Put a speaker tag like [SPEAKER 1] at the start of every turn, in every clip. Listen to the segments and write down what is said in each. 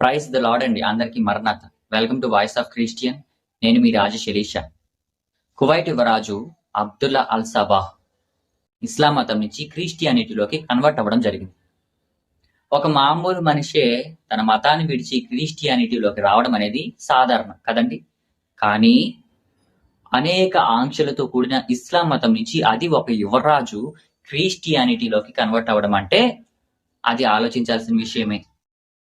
[SPEAKER 1] Praise the lord అండి. అందరికీ మరణాత welcome to voice of Christian. నేను మీ రాజు శిరీష. కువైట్ యువరాజు అబ్దుల్లా అల్ సబాహ్ ఇస్లాం మతం నుంచి క్రిస్టియానిటీలోకి కన్వర్ట్ అవ్వడం జరిగింది. ఒక మామూలు మనిషే తన మతాన్ని విడిచి క్రిస్టియానిటీలోకి రావడం అనేది సాధారణం కదండి. కానీ అనేక ఆంక్షలతో కూడిన ఇస్లాం మతం నుంచి అది ఒక యువరాజు క్రిస్టియానిటీలోకి కన్వర్ట్ అవ్వడం అంటే అది ఆలోచించాల్సిన విషయమే.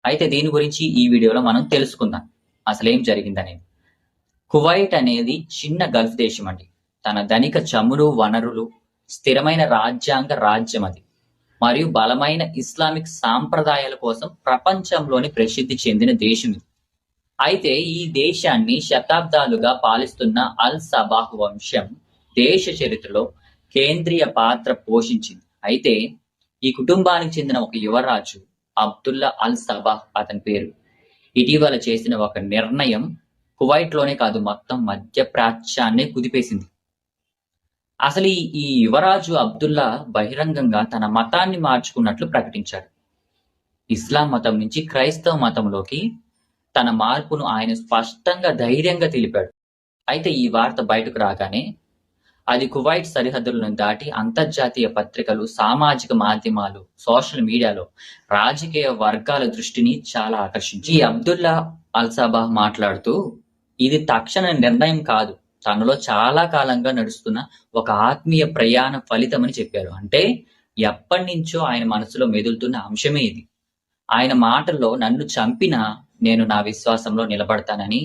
[SPEAKER 1] అయితే దీని గురించి ఈ వీడియోలో మనం తెలుసుకుందాం. అసలు ఏం జరిగిందనేది. కువైట్ అనేది చిన్న గల్ఫ్ దేశం అండి. తన ధనిక చమురు వనరులు స్థిరమైన రాజ్యాంగ రాజ్యం అది. మరియు బలమైన ఇస్లామిక్ సాంప్రదాయాల కోసం ప్రపంచంలోని ప్రసిద్ధి చెందిన దేశం ఇది. అయితే ఈ దేశాన్ని శతాబ్దాలుగా పాలిస్తున్న అల్ సబాహ్ వంశం దేశ చరిత్రలో కేంద్రీయ పాత్ర పోషించింది. అయితే ఈ కుటుంబానికి చెందిన ఒక యువరాజు అబ్దుల్లా అల్ సబాహ్ అతని పేరు. ఇటీవల చేసిన ఒక నిర్ణయం కువైట్లోనే కాదు మొత్తం మధ్య ప్రాచ్యాన్నే కుదిపేసింది. అసలు ఈ ఈ యువరాజు అబ్దుల్లా బహిరంగంగా తన మతాన్ని మార్చుకున్నట్లు ప్రకటించాడు. ఇస్లాం మతం నుంచి క్రైస్తవ మతంలోకి తన మార్పును ఆయన స్పష్టంగా ధైర్యంగా తెలిపాడు. అయితే ఈ వార్త బయటకు రాగానే అది కువైట్ సరిహద్దులను దాటి అంతర్జాతీయ పత్రికలు సామాజిక మాధ్యమాలు సోషల్ మీడియాలో రాజకీయ వర్గాల దృష్టిని చాలా ఆకర్షించి అబ్దుల్లా అల్సాబాహ్ మాట్లాడుతూ ఇది తక్షణ నిర్ణయం కాదు. తనలో చాలా కాలంగా నడుస్తున్న ఒక ఆత్మీయ ప్రయాణ ఫలితమని చెప్పారు. అంటే ఎప్పటి నుంచో ఆయన మనసులో మెదులుతున్న అంశమే ఇది. ఆయన మాటల్లో నన్ను చంపినా నేను నా విశ్వాసంలో నిలబడతానని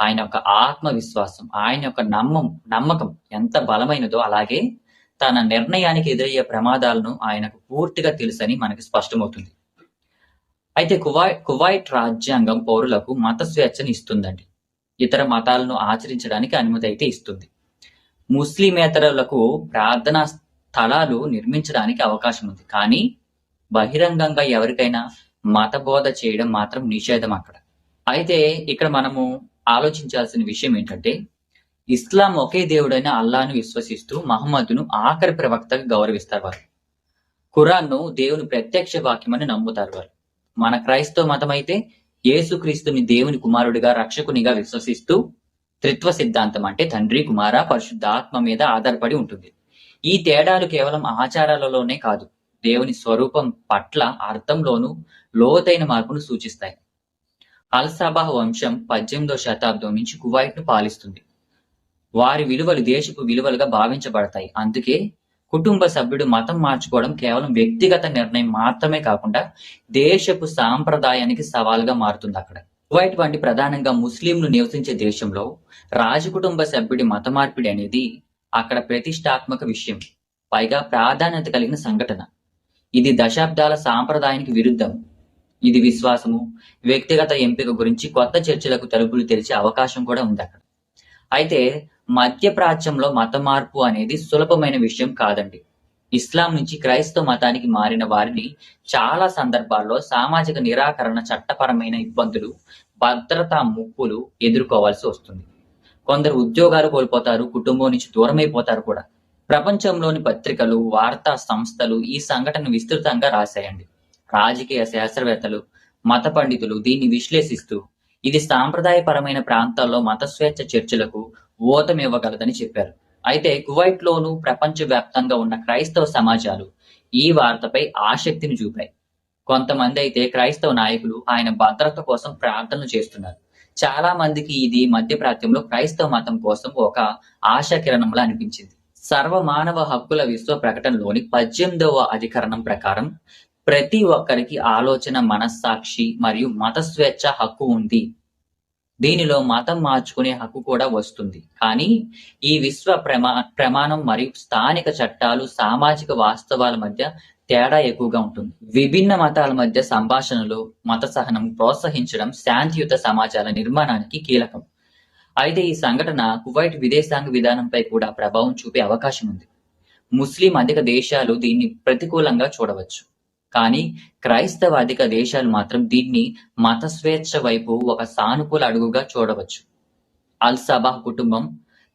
[SPEAKER 1] ఆయన యొక్క ఆత్మవిశ్వాసం ఆయన యొక్క నమ్మం నమ్మకం ఎంత బలమైనదో అలాగే తన నిర్ణయానికి ఎదురయ్యే ప్రమాదాలను ఆయనకు పూర్తిగా తెలుసని మనకి స్పష్టమవుతుంది. అయితే కువై కువైట్ రాజ్యాంగం పౌరులకు మత స్వేచ్ఛను ఇస్తుందండి. ఇతర మతాలను ఆచరించడానికి అనుమతి అయితే ఇస్తుంది. ముస్లిమేతరులకు ప్రార్థనా స్థలాలు నిర్మించడానికి అవకాశం ఉంది. కానీ బహిరంగంగా ఎవరికైనా మత బోధ చేయడం మాత్రం నిషేధం అక్కడ. అయితే ఇక్కడ మనము ఆలోచించాల్సిన విషయం ఏంటంటే ఇస్లాం ఒకే దేవుడైన అల్లాను విశ్వసిస్తూ మహమ్మద్ను ఆఖరి ప్రవక్తగా గౌరవిస్తారు వారు. ఖురాన్ను దేవుని ప్రత్యక్ష వాక్యమని నమ్ముతారు వారు. మన క్రైస్తవ మతం అయితే యేసుక్రీస్తుని దేవుని కుమారుడిగా రక్షకునిగా విశ్వసిస్తూ త్రిత్వ సిద్ధాంతం అంటే తండ్రి కుమార పరిశుద్ధ ఆత్మ మీద ఆధారపడి ఉంటుంది. ఈ తేడాలు కేవలం ఆచారాలలోనే కాదు దేవుని స్వరూపం పట్ల అర్థంలోనూ లోతైన మార్పును సూచిస్తాయి. అల్ సబాహ్ వంశం పద్దెనిమిదో శతాబ్దం నుంచి కువైట్ను పాలిస్తుంది. వారి విలువలు దేశపు విలువలుగా భావించబడతాయి. అందుకే కుటుంబ సభ్యుడు మతం మార్చుకోవడం కేవలం వ్యక్తిగత నిర్ణయం మాత్రమే కాకుండా దేశపు సాంప్రదాయానికి సవాల్గా మారుతుంది అక్కడ. కువైట్ వంటి ప్రధానంగా ముస్లింలు నివసించే దేశంలో రాజకుటుంబ సభ్యుడి మత మార్పిడి అనేది అక్కడ ప్రతిష్టాత్మక విషయం. పైగా ప్రాధాన్యత కలిగిన సంఘటన. ఇది దశాబ్దాల సాంప్రదాయానికి విరుద్ధం. ఇది విశ్వాసము. వ్యక్తిగత ఎంపిక గురించి కొత్త చర్చలకు తలుపులు తెరిచే అవకాశం కూడా ఉంది అక్కడ. అయితే మధ్య ప్రాచ్యంలో మత మార్పు అనేది సులభమైన విషయం కాదండి. ఇస్లాం నుంచి క్రైస్తవ మతానికి మారిన వారిని చాలా సందర్భాల్లో సామాజిక నిరాకరణ చట్టపరమైన ఇబ్బందులు భద్రతా ముప్పులు ఎదుర్కోవాల్సి వస్తుంది. కొందరు ఉద్యోగాలు కోల్పోతారు కుటుంబం నుంచి దూరమైపోతారు కూడా. ప్రపంచంలోని పత్రికలు వార్తా సంస్థలు ఈ సంఘటన విస్తృతంగా రాశాయండి. రాజకీయ శాస్త్రవేత్తలు మత పండితులు దీన్ని విశ్లేషిస్తూ ఇది సాంప్రదాయపరమైన ప్రాంతాల్లో మత స్వేచ్ఛ చర్చలకు ఊతమివ్వగలదని చెప్పారు. అయితే కువైట్ లోను ప్రపంచ వ్యాప్తంగా ఉన్న క్రైస్తవ సమాజాలు ఈ వార్తపై ఆసక్తిని చూపాయి. కొంతమంది అయితే క్రైస్తవ నాయకులు ఆయన భద్రత కోసం ప్రార్థనలు చేస్తున్నారు. చాలా మందికి ఇది మధ్య ప్రాంతంలో క్రైస్తవ మతం కోసం ఒక ఆశాకిరణంలా అనిపించింది. సర్వ మానవ హక్కుల విశ్వ ప్రకటనలోని పద్దెనిమిదవ అధికరణం ప్రకారం ప్రతి ఒక్కరికి ఆలోచన మనస్సాక్షి మరియు మత స్వేచ్ఛ హక్కు ఉంది. దీనిలో మతం మార్చుకునే హక్కు కూడా వస్తుంది. కానీ ఈ విశ్వ ప్రమా ప్రమాణం మరియు స్థానిక చట్టాలు సామాజిక వాస్తవాల మధ్య తేడా ఎక్కువగా ఉంటుంది. విభిన్న మతాల మధ్య సంభాషణలు మత సహనం ప్రోత్సహించడం శాంతియుత సమాజాల నిర్మాణానికి కీలకం. అయితే ఈ సంఘటన కువైట్ విదేశాంగ విధానంపై కూడా ప్రభావం చూపే అవకాశం ఉంది. ముస్లిం అధిక దేశాలు దీన్ని ప్రతికూలంగా చూడవచ్చు. కానీ క్రైస్తవ అధిక దేశాలు మాత్రం దీన్ని మత స్వేచ్ఛ వైపు ఒక సానుకూల అడుగుగా చూడవచ్చు. అల్ సబాహ్ కుటుంబం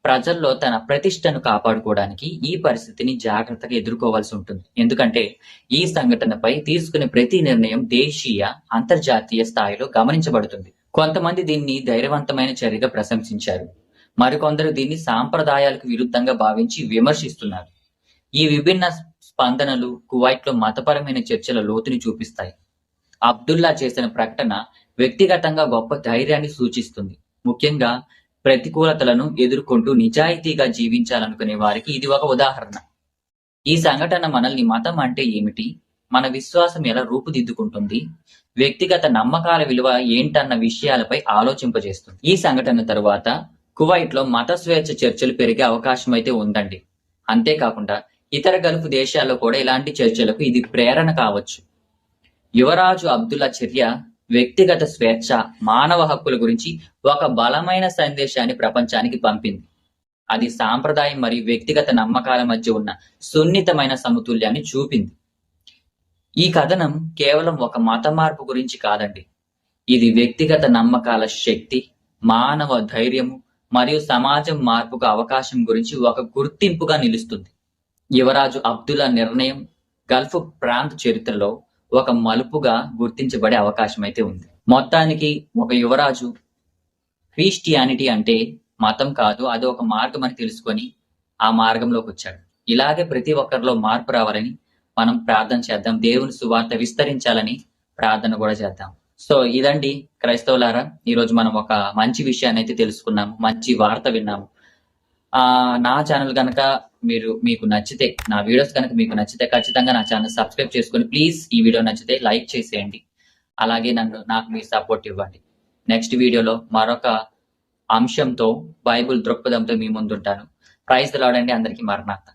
[SPEAKER 1] ప్రజల్లో తన ప్రతిష్టను కాపాడుకోవడానికి ఈ పరిస్థితిని జాగ్రత్తగా ఎదుర్కోవాల్సి ఉంటుంది. ఎందుకంటే ఈ సంఘటనపై తీసుకునే ప్రతి నిర్ణయం దేశీయ అంతర్జాతీయ స్థాయిలో గమనించబడుతుంది. కొంతమంది దీన్ని ధైర్యవంతమైన చర్యగా ప్రశంసించారు. మరికొందరు దీన్ని సాంప్రదాయాలకు విరుద్ధంగా భావించి విమర్శిస్తున్నారు. ఈ విభిన్న స్పందనలు కువైట్లో మతపరమైన చర్చల లోతుని చూపిస్తాయి. అబ్దుల్లా చేసిన ప్రకటన వ్యక్తిగతంగా గొప్ప ధైర్యాన్ని సూచిస్తుంది. ముఖ్యంగా ప్రతికూలతలను ఎదుర్కొంటూ నిజాయితీగా జీవించాలనుకునే వారికి ఇది ఒక ఉదాహరణ. ఈ సంఘటన మనల్ని మతం అంటే ఏమిటి? మన విశ్వాసం ఎలా రూపుదిద్దుకుంటుంది? వ్యక్తిగత నమ్మకాల విలువ ఏంటన్న విషయాలపై ఆలోచింపజేస్తుంది. ఈ సంఘటన తరువాత కువైట్లో మత స్వేచ్ఛ చర్చలు పెరిగే అవకాశం అయితే ఉందండి. అంతేకాకుండా ఇతర గల్ఫ్ దేశాల్లో కూడా ఇలాంటి చర్చలకు ఇది ప్రేరణ కావచ్చు. యువరాజు అబ్దుల్లా చర్య వ్యక్తిగత స్వేచ్ఛ మానవ హక్కుల గురించి ఒక బలమైన సందేశాన్ని ప్రపంచానికి పంపింది. అది సాంప్రదాయం మరియు వ్యక్తిగత నమ్మకాల మధ్య ఉన్న సున్నితమైన సమతుల్యాన్ని చూపింది. ఈ కథనం కేవలం ఒక మత మార్పు గురించి కాదండి. ఇది వ్యక్తిగత నమ్మకాల శక్తి మానవ ధైర్యము మరియు సమాజం మార్పుకు అవకాశం గురించి ఒక గుర్తింపుగా నిలుస్తుంది. యువరాజు అబ్దుల్లా నిర్ణయం గల్ఫ్ ప్రాంత చరిత్రలో ఒక మలుపుగా గుర్తించబడే అవకాశం అయితే ఉంది. మొత్తానికి ఒక యువరాజు క్రిస్టియానిటీ అంటే మతం కాదు అది ఒక మార్గం అని తెలుసుకొని ఆ మార్గంలోకి వచ్చాడు. ఇలాగే ప్రతి ఒక్కరిలో మార్పు రావాలని మనం ప్రార్థన చేద్దాం. దేవుని సువార్త విస్తరించాలని ప్రార్థన కూడా చేద్దాం. సో ఇదండి క్రైస్తవులారా ఈరోజు మనం ఒక మంచి విషయాన్ని అయితే తెలుసుకున్నాము. మంచి వార్త విన్నాము. నా ఛానల్ కనుక మీరు మీకు నచ్చితే నా వీడియోస్ కనుక మీకు నచ్చితే ఖచ్చితంగా నా ఛానల్ సబ్స్క్రైబ్ చేసుకొని ప్లీజ్ ఈ వీడియో నచ్చితే లైక్ చేసేయండి. అలాగే నన్ను నాకు మీ సపోర్ట్ ఇవ్వండి. నెక్స్ట్ వీడియోలో మరొక అంశంతో బైబుల్ దృక్పథంతో మీ ముందుంటాను. ప్రైజ్ లాడండి అందరికీ మరణార్థం